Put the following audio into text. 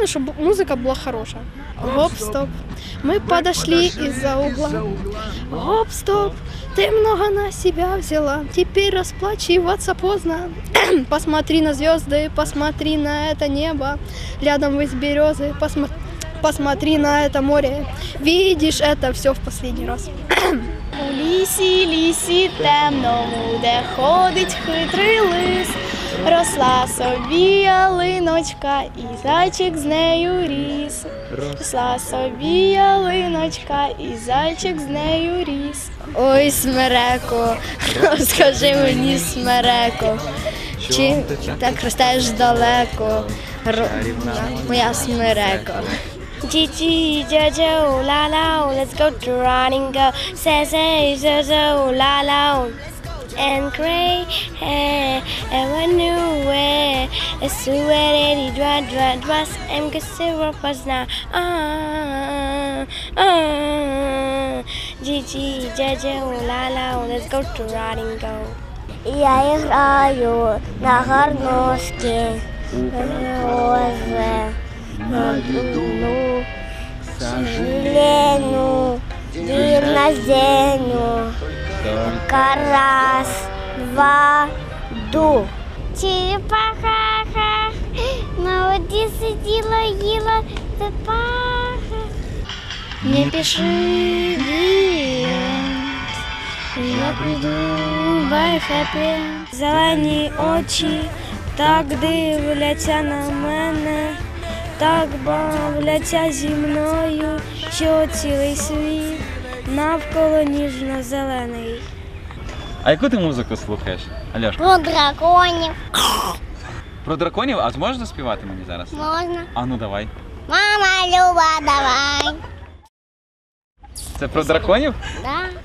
Главное, чтобы музыка была хорошая. Гоп-стоп. Мы подошли из-за угла. Гоп-стоп. Ты много на себя взяла. Теперь расплачиваться поздно. посмотри на звезды, посмотри на это небо. Рядом есть березы. Посмо- посмотри на это море. Видишь это все в последний раз. У лісі, лісі темному, де ходить хитрий лис, Росла собі ялиночка, і зайчик з нею ріс. Росла собі ялиночка, і зайчик з нею ріс. Ой, смереко, розкажи мені, смереко, чи так ростеш далеко, моя смереко. Gigi, Jojo, la la, let's go to running go. Say, say, Jojo, la la. And gray hair, ever new way. It's so ready, dry, dry, dry. I'm gonna was now. Ah, ah. Gigi, Jojo, la la, let's go to running go. Я граю на гарношки, розе, на дуну, Лену, дір на зеню, карас, Воду. Черепаха на воді сиділа, їла цепаха. Не пиши я прийду бай хеппі. Зелені очі так дивляться на мене, так бавляться зі мною, що цілий світ навколо ніжно-зелений. А яку ти музику слухаєш, Альош? Про драконів Про драконів? А зможеш заспівати мені зараз? можна. А ну давай. Мама Люба, давай. Це про драконів? Да?